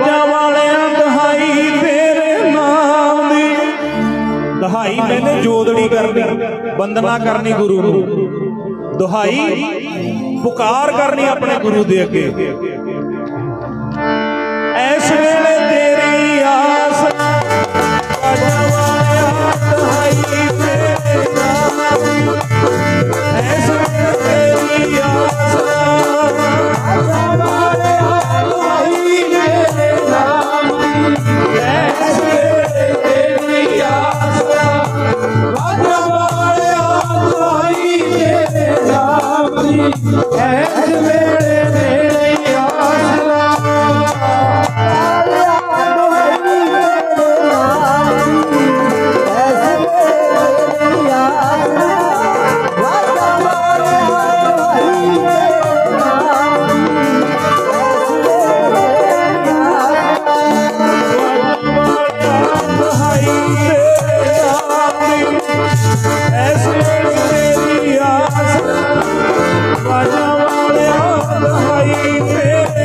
ਬਾਜਾਂ ਵਾਲਿਆਂ ਦਹਾਈ ਤੇਰੇ ਨਾਮ ਦੀ ਦਹਾਈ ਮੈਨੇ ਜੋਦੜੀ ਕਰਨੀ ਵੰਦਨਾ ਕਰਨੀ ਗੁਰੂ ਨੂੰ। ਦੁਹਾਈ ਪੁਕਾਰ ਕਰਨੀ ਆਪਣੇ ਗੁਰੂ ਦੇ ਅੱਗੇ। भाई मेरा